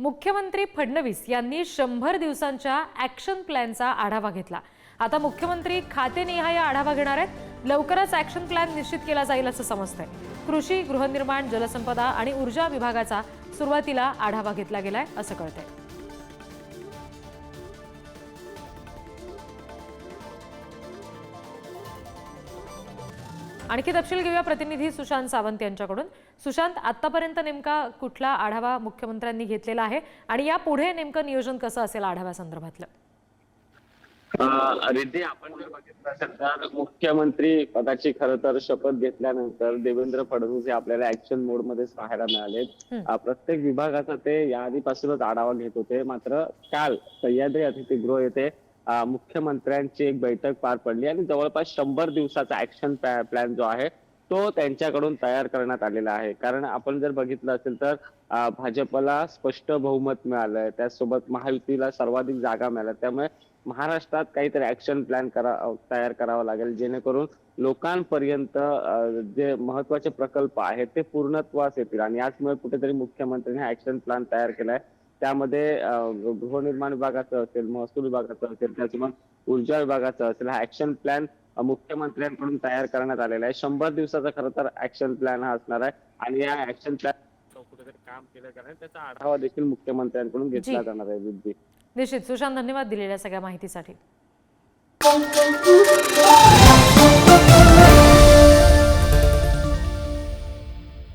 मुख्यमंत्री फडणवीस यांनी शंभर दिवसांच्या ॲक्शन प्लॅनचा आढावा घेतला. आता मुख्यमंत्री खातेनिहाय आढावा घेणार आहेत. लवकरच ॲक्शन प्लॅन निश्चित केला जाईल असं समजतंय. कृषी गृहनिर्माण जलसंपदा आणि ऊर्जा विभागाचा सुरुवातीला आढावा घेतला गेलाय असं कळतंय. आणखी तपशील घेऊया प्रतिनिधी सुशांत सावंत यांच्याकडून. सुशांत आतापर्यंत नेमका कुठला आढावा मुख्यमंत्र्यांनी घेतलेला आहे? आणि या पुढे नेमकं नियोजन कसं असेल आढाव्यासंदर्भातलं अं, रिद्धी आपण जर बघितलं असेल तर मुख्यमंत्री पदाची खरं तर शपथ घेतल्यानंतर देवेंद्र फडणवीस हे आपल्याला ऍक्शन मोडमध्ये पाहायला मिळाले प्रत्येक विभागाचा ते याआधीपासूनच आढावा घेत होते. मात्र काल सह्याद्री अतिथीगृह येथे मुख्यमंत्र्यांची एक बैठक पार पडली आणि जवळपास शंभर दिवसाचा ऍक्शन प्लॅन जो आहे तो त्यांच्याकडून तयार करण्यात आलेला आहे. कारण आपण जर बघितलं असेल तर भाजपला स्पष्ट बहुमत मिळालंय. त्याचसोबत महायुतीला सर्वाधिक जागा मिळाल्या. त्यामुळे महाराष्ट्रात काहीतरी ऍक्शन प्लॅन करा तयार करावा लागेल. जेणेकरून लोकांपर्यंत जे महत्त्वाचे प्रकल्प आहेत ते पूर्णत्वास येतील. आणि याचमुळे कुठेतरी मुख्यमंत्र्यांनी हा ऍक्शन प्लॅन तयार केलाय. त्यामध्ये गृहनिर्माण विभागाचं असेल महसूल विभागाचं असेल त्याचबरोबर ऊर्जा विभागाचं असेल हा ऍक्शन प्लॅन मुख्यमंत्र्यांकडून तयार करण्यात आलेला आहे. शंभर दिवसाचा खरं तर ऍक्शन प्लॅन हा असणार आहे. आणि या ऍक्शन प्लॅन कुठेतरी काम केलं जाणार. त्याचा आढावा देखील मुख्यमंत्र्यांकडून घेतला. जाणार आहे निश्चित. सुशांत धन्यवाद दिलेल्या सगळ्या माहितीसाठी.